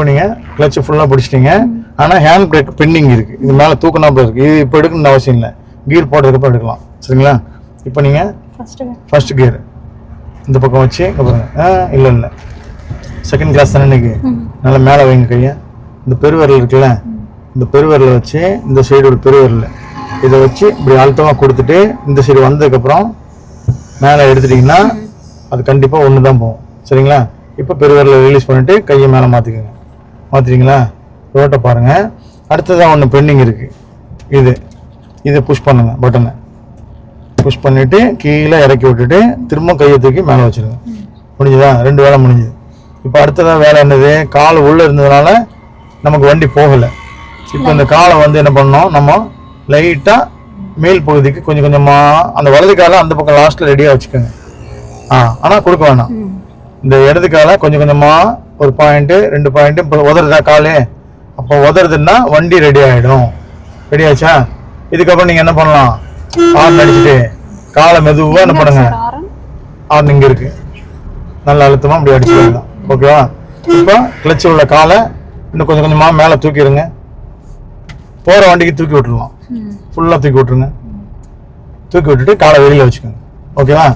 இப்போ நீங்கள் கிளச்சு ஃபுல்லாக பிடிச்சிட்டீங்க. ஆனால் ஹேண்ட் பிரேக் பெண்டிங் இருக்குது இது மேலே தூக்கினாப்புல இருக்குது இது இப்போ எடுக்கணும்னு அவசியம் இல்லை. கீர் போட்டதுக்கப்புறம் எடுக்கலாம். சரிங்களா? இப்போ நீங்கள் ஃபர்ஸ்ட் ஃபர்ஸ்ட் கியர் இந்த பக்கம் வச்சு பாருங்க. ஆ இல்லை இல்லை. செகண்ட் கிளாஸ் தானே இன்னைக்கு? நல்லா மேலே வைங்க கையை. இந்த பெருவிரல் இருக்குல்ல? இந்த பெருவிரலை வச்சு இந்த சைடு ஒரு பெருவிரல். இதை வச்சு இப்படி அழுத்தமாக கொடுத்துட்டு இந்த சைடு வந்ததுக்கப்புறம் மேலே எடுத்துட்டிங்கன்னா அது கண்டிப்பாக ஒன்று தான் போகும். சரிங்களா? இப்போ பெருவிரலை ரிலீஸ் பண்ணிவிட்டு கையை மேலே மாற்றிக்கோங்க மாற்றிட்டீங்களா ரோட்டை பாருங்கள் அடுத்ததான் ஒன்று பெண்டிங் இருக்குது இது. இதை புஷ் பண்ணுங்க பட்டனை புஷ் பண்ணிட்டு கீழே இறக்கி விட்டுட்டு திரும்ப கையை தூக்கி மேலே வச்சிருங்க. முடிஞ்சுதா? ரெண்டு வேலை முடிஞ்சுது. இப்போ அடுத்ததா வேலை என்னது? கால் உள்ளே இருந்ததுனால நமக்கு வண்டி போகலை. இப்போ இந்த காலை வந்து என்ன பண்ணோம் நம்ம லைட்டாக மேல் பகுதிக்கு கொஞ்சம் கொஞ்சமாக அந்த வலது காலை அந்த பக்கம் லாஸ்ட்டில் ரெடியாக வச்சுக்கோங்க. ஆ ஆனால் கொடுக்க வேணாம். இந்த இடது காலை கொஞ்சம் கொஞ்சமாக ஒரு பாயிண்ட்டு ரெண்டு பாயிண்ட்டு இப்போ உதறதா காலு? அப்போ உதறதுன்னா வண்டி ரெடி ஆகிடும் ரெடி ஆச்சா? இதுக்கப்புறம் நீங்கள் என்ன பண்ணலாம்? ஹார்ன் அடிச்சுட்டு காலை மெதுவாக என்ன பண்ணுங்க? ஆரன் இங்கே இருக்கு. நல்ல அழுத்தமாக அப்படி அடிச்சுக்கலாம் ஓகேவா இப்போ கிளச்சு உள்ள காலை இன்னும் கொஞ்சம் கொஞ்சமாக மேலே தூக்கிடுங்க. போகிற வண்டிக்கு தூக்கி விட்டுருலாம் ஃபுல்லாக தூக்கி விட்டுருங்க. தூக்கி விட்டுட்டு காலை வெளியில் வச்சுக்கோங்க. ஓகேவா